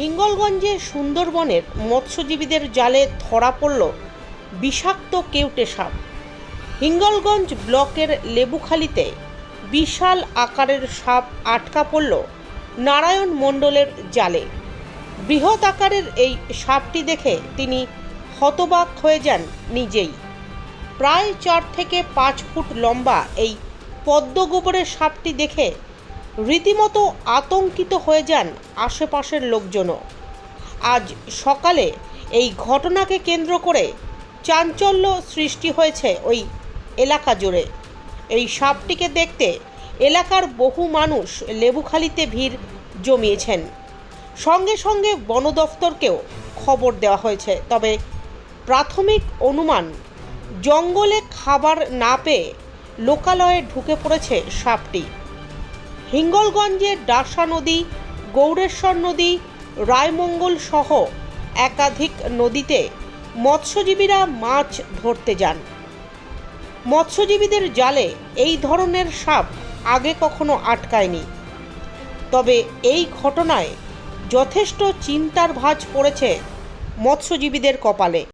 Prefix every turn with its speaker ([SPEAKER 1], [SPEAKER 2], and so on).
[SPEAKER 1] হিঙ্গলগঞ্জে সুন্দরবনের মৎস্যজীবীদের জালে ধরা পড়ল বিষাক্ত কেউটে সাপ। হিঙ্গলগঞ্জ ব্লকের লেবুখালিতে বিশাল আকারের সাপ আটকা পড়ল নারায়ণ মণ্ডলের জালে। বৃহৎ আকারের এই সাপটি দেখে তিনি হতবাক হয়ে যান নিজেই। প্রায় চার থেকে পাঁচ ফুট লম্বা এই পদ্ম পদ্মগোবরের সাপটি দেখে রীতিমতো আতঙ্কিত হয়ে যান আশেপাশের লোকজনও। আজ সকালে এই ঘটনাকে কেন্দ্র করে চাঞ্চল্য সৃষ্টি হয়েছে ওই এলাকা জুড়ে। এই সাপটিকে দেখতে এলাকার বহু মানুষ লেবুখালিতে ভিড় জমিয়েছেন। সঙ্গে সঙ্গে বন দফতরকেও খবর দেওয়া হয়েছে। তবে প্রাথমিক অনুমান, জঙ্গলে খাবার না পেয়ে লোকালয়ে ঢুকে পড়েছে সাপটি। হিঙ্গলগঞ্জের ডাসা নদী, গৌরেশ্বর নদী, রায়মঙ্গল সহ একাধিক নদীতে মৎস্যজীবীরা মাছ ধরতে যান। মৎস্যজীবীদের জালে এই ধরনের সাপ আগে কখনো আটকায়নি। তবে এই ঘটনায় যথেষ্ট চিন্তার ভাঁজ পড়েছে মৎস্যজীবীদের কপালে।